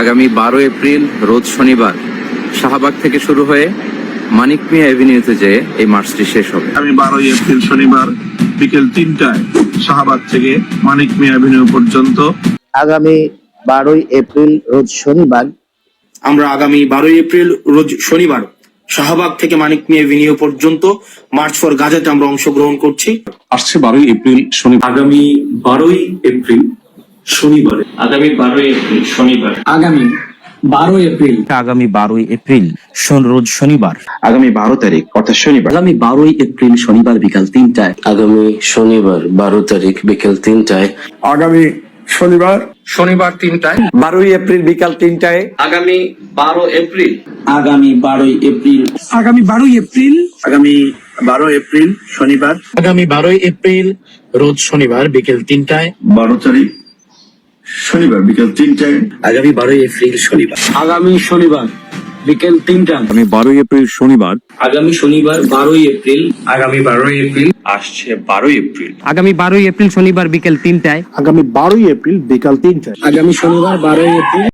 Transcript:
আগামী বারো এপ্রিল রোজ শনিবার শাহবাগ থেকে শুরু হয়ে মানিক মিয়া এভিনিউতে যেয়ে এই মার্চটি শেষ হবে। আমি বারোই এপ্রিল শনিবার বিকেল তিনটায় শাহবাগ থেকে মানিক মিয়া অ্যাভিনিউ পর্যন্ত। আগামী বারোই এপ্রিল রোজ শনিবার। আমরা আগামী বারোই এপ্রিল রোজ শনিবার শাহবাগ থেকে মানিক মিয়া এভিনিউ পর্যন্ত মার্চ ফর গাজাতে আমরা অংশগ্রহণ করছি। আসছে বারোই এপ্রিল শনিবার। আগামী বারোই এপ্রিল শনিবার আগামী বারোই এপ্রিল শনিবার। আগামী বারো এপ্রিল। আগামী বারোই এপ্রিল শন- রোজ শনিবার। আগামী বারো তারিখ অর্থাৎ শনিবার। আগামী বারোই এপ্রিল শনিবার বিকাল তিনটায়। আগামী শনিবার বারো তারিখ বিকেল তিনটায়। আগামী শনিবার। শনিবার তিনটায়। বারোই এপ্রিল বিকাল তিনটায়। আগামী বারো এপ্রিল। আগামী বারোই এপ্রিল। আগামী বারো এপ্রিল শনিবার। আগামী বারোই এপ্রিল রোজ শনিবার বিকেল তিনটায়। বারো তারিখ শনিবার বিকেল তিনটায়। আগামী বারোই এপ্রিল শনিবার। আগামী শনিবার বিকেল তিনটা আগামী বারোই এপ্রিল শনিবার। আগামী শনিবার বারোই এপ্রিল। আগামী বারোই এপ্রিল। আসছে বারোই এপ্রিল। আগামী বারোই এপ্রিল শনিবার বিকেল তিনটায়। আগামী বারোই এপ্রিল বিকাল তিনটায়। আগামী শনিবার বারোই এপ্রিল।